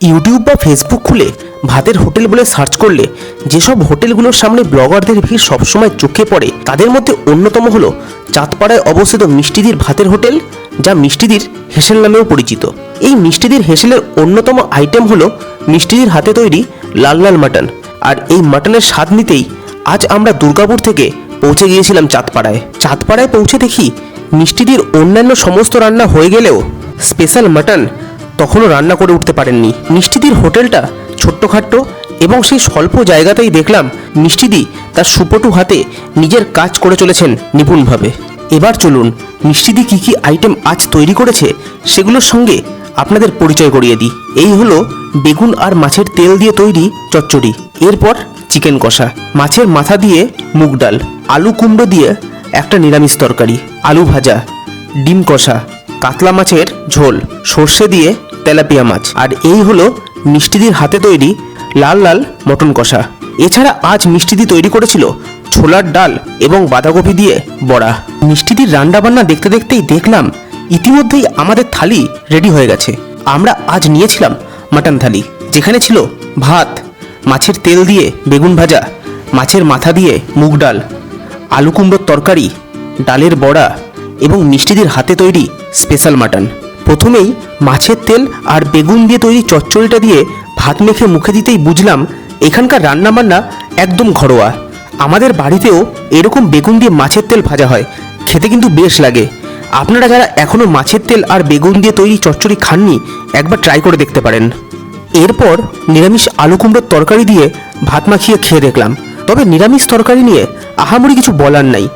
YouTube বা Facebook খুলে ভাতের হোটেল বলে সার্চ করলে যেসব হোটেলগুলোর সামনে ব্লগারদের ভিড় সবসময় চোখে পড়ে, তাদের মধ্যে অন্যতম হলো চাঁদপাড়ায় অবস্থিত মিষ্টিদির ভাতের হোটেল, যা মিষ্টিদির হেসেল নামেও পরিচিত। এই মিষ্টিদির হেসেলের অন্যতম আইটেম হলো মিষ্টিদির হাতে তৈরি লাল লাল মাটন। আর এই মাটনের স্বাদ নিতেই আজ আমরা দুর্গাপুর থেকে পৌঁছে গিয়েছিলাম চাঁদপাড়ায়। চাঁদপাড়ায় পৌঁছে দেখি মিষ্টিদির অন্যান্য সমস্ত রান্না হয়ে গেলেও স্পেশাল মাটন তখনও রান্না করে উঠতে পারেননি। মিষ্টিদির হোটেলটা ছোট্টখাট্ট এবং সেই স্বল্প জায়গাতেই দেখলাম মিষ্টিদি তার সুপটু হাতে নিজের কাজ করে চলেছেন নিপুণভাবে। এবার চলুন মিষ্টিদি কি কি আইটেম আজ তৈরি করেছে সেগুলোর সঙ্গে আপনাদের পরিচয় করিয়ে দিই। এই হলো বেগুন আর মাছের তেল দিয়ে তৈরি চচ্চড়ি, এরপর চিকেন কষা, মাছের মাথা দিয়ে মুগ ডাল, আলু কুমড়ো দিয়ে একটা নিরামিষ তরকারি, আলু ভাজা, ডিম কষা, কাতলা মাছের ঝোল, সর্ষে দিয়ে তেলাপিয়া মাছ। আর এই হলো মিষ্টিদির হাতে তৈরি লাল লাল মটন কষা। এছাড়া আজ মিষ্টিদি তৈরি করেছিল ছোলার ডাল এবং বাঁধাকপি দিয়ে বড়া। মিষ্টিদির রান্নাবান্না দেখতে দেখতেই দেখলাম ইতিমধ্যেই আমাদের থালি রেডি হয়ে গেছে। আমরা আজ নিয়েছিলাম মাটন থালি, যেখানে ছিল ভাত, মাছের তেল দিয়ে বেগুন ভাজা, মাছের মাথা দিয়ে মুগ ডাল, আলু কুমড়োর তরকারি, ডালের বড়া এবং মিষ্টিদের হাতে তৈরি স্পেশাল মাটন। প্রথমেই মাছের তেল আর বেগুন দিয়ে তৈরি চচ্চড়িটা দিয়ে ভাত মেখে মুখে দিতেই বুঝলাম এখানকার রান্নাবান্না একদম ঘরোয়া। আমাদের বাড়িতেও এরকম বেগুন দিয়ে মাছের তেল ভাজা হয়, খেতে কিন্তু বেশ লাগে। আপনারা যারা এখনও মাছের তেল আর বেগুন দিয়ে তৈরি চচ্চড়ি খাননি, একবার ট্রাই করে দেখতে পারেন। এরপর নিরামিষ আলু কুমড়োর তরকারি দিয়ে ভাত মাখিয়ে খেয়ে দেখলাম। তবে নিরামিষ তরকারি নিয়ে আহামরি কিছু বলার নাই।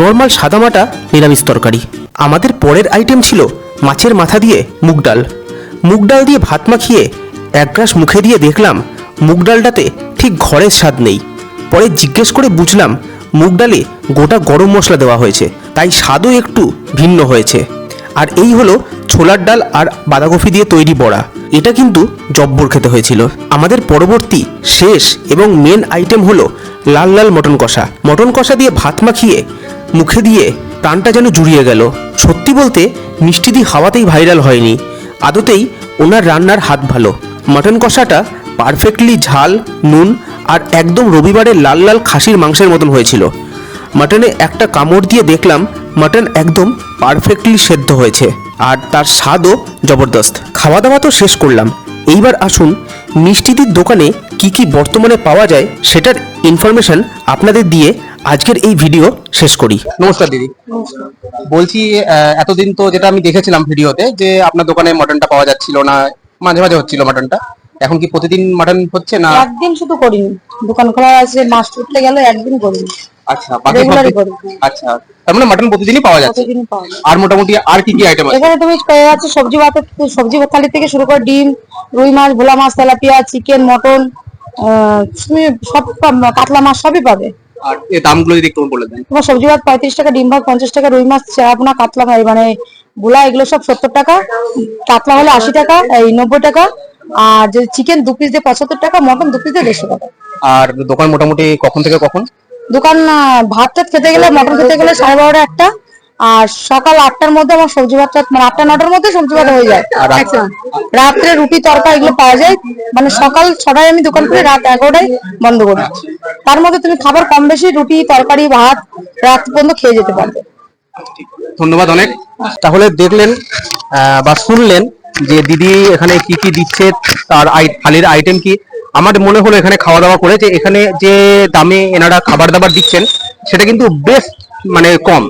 নর্মাল সাদামাটা নিরামিষ তরকারি। আমাদের পরের আইটেম ছিল মাছের মাথা দিয়ে মুগ ডাল। মুগ ডাল দিয়ে ভাত মাখিয়ে এক গ্লাস মুখে দিয়ে দেখলাম মুগ ডালটাতে ঠিক ঘরের স্বাদ নেই। পরে জিজ্ঞেস করে বুঝলাম মুগ ডালে গোটা গরম মশলা দেওয়া হয়েছে, তাই স্বাদও একটু ভিন্ন হয়েছে। আর এই হলো ছোলার ডাল আর বাঁধাকপি দিয়ে তৈরি বড়া। এটা কিন্তু জব্বর খেতে হয়েছিল। আমাদের পরবর্তী শেষ এবং মেন আইটেম হলো লাল লাল মটন কষা। মটন কষা দিয়ে ভাত মাখিয়ে মুখে দিয়ে প্রাণটা যেন জুড়িয়ে গেল। সত্যি বলতে, মিষ্টিদি হাওয়াতেই ভাইরাল হয়নি। আদতেই ওনার রান্নার হাত ভালো। মাটন কষাটা পারফেক্টলি ঝাল, নুন আর একদম রবিবারের লাল লাল খাসির মাংসের মতন হয়েছিল। মাটনে একটা কামড় দিয়ে দেখলাম মাটন একদম পারফেক্টলি সেদ্ধ হয়েছে আর তার স্বাদও জবরদস্ত। খাওয়া দাওয়া তো শেষ করলাম। এইবার আসুন মিষ্টিদির দোকানে কি কি বর্তমানে পাওয়া যায় সেটার ইনফরমেশন আপনাদের দিয়ে আজকের এই ভিডিও শেষ করি। নমস্কার দিদি। বলছি আহ, এতদিন তো যেটা আমি দেখেছিলাম ভিডিওতে যে আপনার দোকানে মটনটা পাওয়া যাচ্ছিল না মাঝে মাঝে হচ্ছিল মটনটা এখন কি প্রতিদিন মটন হচ্ছে না? একদিন শুধু করিনি। দোকান খোলা আছে মাস উঠতে গেল একদিন করিনি। আচ্ছা বাকি। আচ্ছা তার মানে মটন প্রতিদিনই পাওয়া যাচ্ছে। আর মোটামুটি আর কি কি আইটেম আছে? এখানে তুমি পেয়ে যাচ্ছে সবজি ভাত সবজি থালি থেকে শুরু করে ডিম রুই মাছ ভোলা মাছ তেলাপিয়া চিকেন মটন তুমি সব পাবে, কাতলা মাছ সবই পাবে। আর এই দামগুলো যদি একটু বলে দেন। তোমার সবজি ভাত পঁয়ত্রিশ টাকা ডিম ভাত পঞ্চাশ টাকা রুই মাছ চেরাপোনা কাতলা মাছ মানে ভোলা এগুলো সব সত্তর টাকা। কাতলা হলে আশি টাকা এই নব্বই টাকা। আর যদি চিকেন দু পিস দিয়ে পঁচাত্তর টাকা মটন দু পিস দিয়ে দেড়শো টাকা। আর দোকান মোটামুটি কখন থেকে কখন? দোকান ভাত টাত খেতে গেলে মটন খেতে গেলে সাড়ে বারোটা একটা। আর সকাল আটটার মধ্যে আমার সবজি ভাতটা মানে আটটা নটার মধ্যে সবজি ভাত হয়ে যায়। রাত্রে রুটি তরকা এগুলো পাওয়া যায়। মানে সকাল ছটায় আমি দোকান করে রাত এগারোটায় বন্ধ করি তার মধ্যে তুমি খাবার কম বেশি, রুটি, তরকারি, ভাত, রাত পর্যন্ত খেয়ে যেতে পারবে। ধন্যবাদ অনেক। তাহলে দেখলেন বা শুনলেন যে দিদি এখানে কি কি দিচ্ছে, তার থালির আইটেম কি। আমার মনে হলো এখানে খাওয়া দাওয়া করে যে এখানে যে দামে এনারা খাবার দাবার দিচ্ছেন, সেটা কিন্তু বেশ মানে কম।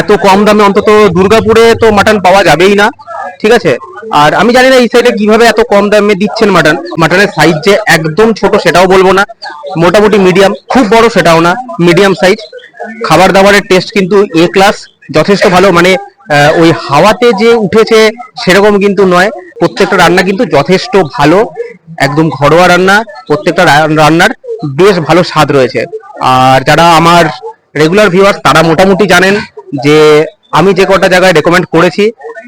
এত কম দামে অন্তত দুর্গাপুরে তো মাটন পাওয়া যাবেই না, ঠিক আছে? আর আমি জানি না এই সাইডে কীভাবে এত কম দামে দিচ্ছেন মাটন। মাটনের সাইজ যে একদম ছোট সেটাও বলব না। মোটামুটি মিডিয়াম খুব বড় সেটাও না মিডিয়াম সাইজ খাবার দাবারের টেস্ট কিন্তু এ ক্লাস যথেষ্ট ভালো। মানে ওই হাওয়াতে যে উঠেছে সেরকম কিন্তু নয়। প্রত্যেকটা রান্না কিন্তু যথেষ্ট ভালো। একদম ঘরোয়া রান্না, প্রত্যেকটা রান্নার বেশ ভালো স্বাদ রয়েছে। আর যারা আমার রেগুলার ভিউয়ার্স তারা মোটামুটি জানেন যে আমি যে কটা জায়গায় রেকমেন্ড করেছি,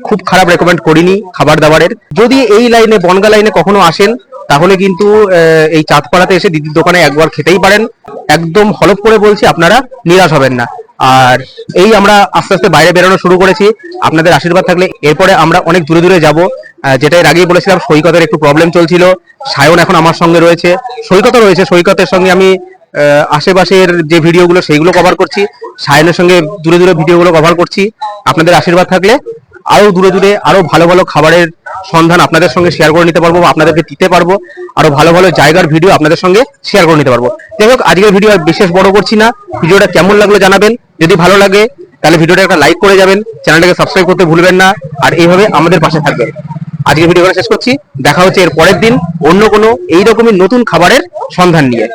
খুব খারাপ রেকমেন্ড করিনি খাবার দাবারের যদি এই লাইনে, বনগা লাইনে কখনো আসেন, তাহলে কিন্তু এই চাঁদপাড়াতে এসে দিদির দোকানে একবার খেতেই পারেন। একদম হলপ করে বলছি, আপনারা নিরাশ হবেন না। আর এই আমরা আস্তে আস্তে বাইরে বেরোনো শুরু করেছি। আপনাদের আশীর্বাদ থাকলে এরপরে আমরা অনেক দূরে দূরে যাব। যেটা এর আগেই বলেছিলাম, সৈকতের একটু প্রবলেম চলছিল। সায়ন এখন আমার সঙ্গে রয়েছে। সৈকতও রয়েছে। সৈকতের সঙ্গে আমি আশেপাশের যে ভিডিওগুলো, সেইগুলো কভার করছি। সায়নের সঙ্গে দূরে দূরে ভিডিওগুলো কভার করছি। আপনাদের আশীর্বাদ থাকলে আরও দূরে দূরে আরও ভালো ভালো খাবারের সন্ধান আপনাদের সঙ্গে শেয়ার করে নিতে পারব আপনাদেরকে দিতে পারব। আরও ভালো ভালো জায়গার ভিডিও আপনাদের সঙ্গে শেয়ার করে নিতে পারব। যাই হোক, আজকের ভিডিও আর বিশেষ বড় করছি না। ভিডিওটা কেমন লাগল জানাবেন। যদি ভালো লাগে, তাহলে ভিডিওটা একটা লাইক করে যাবেন। চ্যানেলটাকে সাবস্ক্রাইব করতে ভুলবেন না। আর এইভাবে আমাদের পাশে থাকবেন। আজকের ভিডিও শেষ করছি। দেখা হচ্ছে এর পরের দিন অন্য কোনো এইরকমই নতুন খাবারের সন্ধান নিয়ে।